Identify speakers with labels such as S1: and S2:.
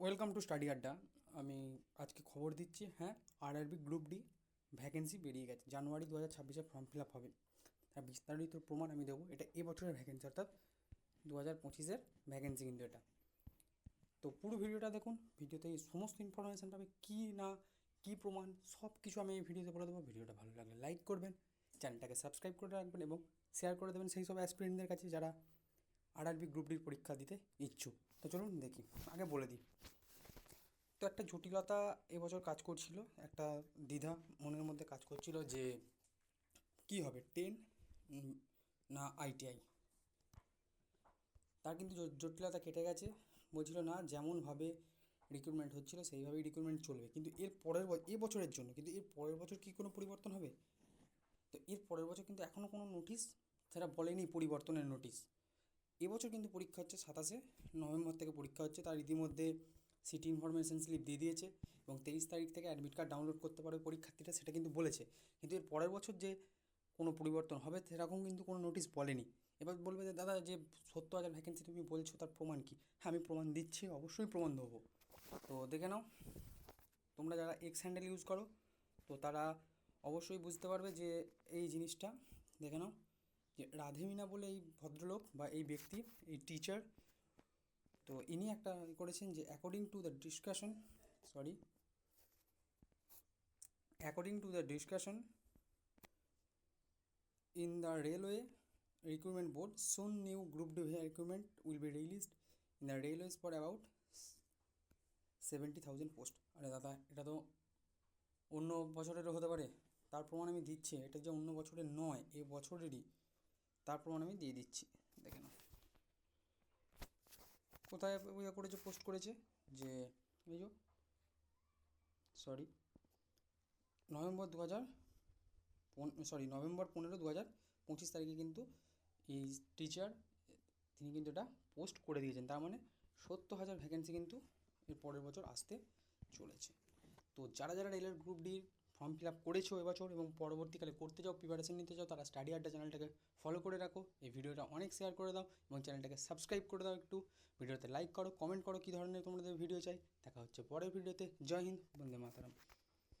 S1: Welcome to study আড্ডা। আমি আজকে খবর দিচ্ছি হ্যাঁ আরআরবি গ্রুপ ডি ভ্যাকেন্সি বেরিয়ে গেছে। জানুয়ারি দু হাজার ছাব্বিশে ফর্ম ফিল আপ হবে। তার বিস্তারিত প্রমাণ আমি দেবো। এটা এবছরের ভ্যাকেন্সি অর্থাৎ দু হাজার পঁচিশের ভ্যাকেন্সি কিন্তু এটা। তো পুরো ভিডিওটা দেখুন। ভিডিওতে এই সমস্ত ইনফরমেশান পাবে, কী না, কী প্রমাণ সব কিছু আমি এই ভিডিওতে বলে দেবো। ভিডিওটা ভালো লাগলে লাইক করবেন চ্যানেলটাকে সাবস্ক্রাইব করে রাখবেন এবং শেয়ার করে দেবেন সেই সব অ্যাসপিরেন্টদের কাছে যারা আরআরবি গ্রুপ ডির পরীক্ষা দিতে ইচ্ছুক। তো চলুন দেখি, আগে বলে দিই। তো একটা জটিলতা এবছর কাজ করছিল, একটা দ্বিধা মনের মধ্যে কাজ করছিল যে কী হবে টেন না আইটিআই তার কিন্তু জটিলতা কেটে গেছে। বলছিল না, যেমনভাবে রিক্রুটমেন্ট হচ্ছিল, সেইভাবেই রিক্রুটমেন্ট চলবে। কিন্তু এর পরের এ বছরের জন্য, কিন্তু এর পরের বছর কি কোনো পরিবর্তন হবে? তো এর পরের বছর কিন্তু এখনও কোনো নোটিশ সেটা বলেনি পরিবর্তনের নোটিশ এবছর কিন্তু পরীক্ষা হচ্ছে সাতাশে নভেম্বর থেকে পরীক্ষা হচ্ছে, তার ইতিমধ্যে সিটি ইনফরমেশন স্লিপ দিয়ে দিয়েছে এবং তেইশ তারিখ থেকে অ্যাডমিট কার্ড ডাউনলোড করতে পারবে পরীক্ষার্থীরা, সেটা কিন্তু বলেছে। কিন্তু এর পরের বছর যে কোনো পরিবর্তন হবে, সেরকম কিন্তু কোনো নোটিশ বলেনি। এবার বলবে যে, দাদা, যে সত্তর হাজার ভ্যাকেন্সি তুমি বলছো, তার প্রমাণ কি? হ্যাঁ আমি প্রমাণ দিচ্ছি, অবশ্যই প্রমাণ দেবো। তো দেখে নাও, তোমরা যারা এক্স হ্যান্ডেল ইউজ করো, তো তারা অবশ্যই বুঝতে পারবে যে এই জিনিসটা। দেখে নাও। যে রাধেমিনা বলে এই ভদ্রলোক বা এই ব্যক্তি, এই টিচার তো ইনি একটা করেছেন যে according to the discussion sorry according to the discussion in the railway recruitment board soon new group D recruitment will be released in the railways for about seventy thousand post আরে দাদা, এটা তো অন্য বছরেরও হতে পারে। তার প্রমাণ আমি দিচ্ছি, এটা যে অন্য বছরের নয়, এ বছরেরই। তার প্রমাণ আমি দিয়ে দিচ্ছি। দেখে নাও। কোথায় ইয়ে করেছে পোস্ট করেছে? যে, এই যে সরি নভেম্বর দু হাজার সরি নভেম্বর পনেরো দু হাজার পঁচিশ তারিখে কিন্তু এই টিচার তিনি কিন্তু এটা পোস্ট করে দিয়েছেন। তার মানে সত্তর হাজার ভ্যাকেন্সি কিন্তু এর পরের বছর আসতে চলেছে। তো যারা যারা রেলের গ্রুপ ডির ফর্ম ফিল আপ করেছ এবছর এবং পরবর্তীকালে করতে চাও প্রিপারেশন নিতে চাও তারা স্টাডি আড্ডা চ্যানেলটাকে ফলো করে রাখো। এই ভিডিওটা অনেক শেয়ার করে দাও এবং চ্যানেলটাকে সাবস্ক্রাইব করে দাও একটু। ভিডিওতে লাইক করো কমেন্ট করো কী ধরনের তোমাদের ভিডিও চাই। দেখা হচ্ছে পরের ভিডিওতে জয় হিন্দ, বন্দে মাতারাম।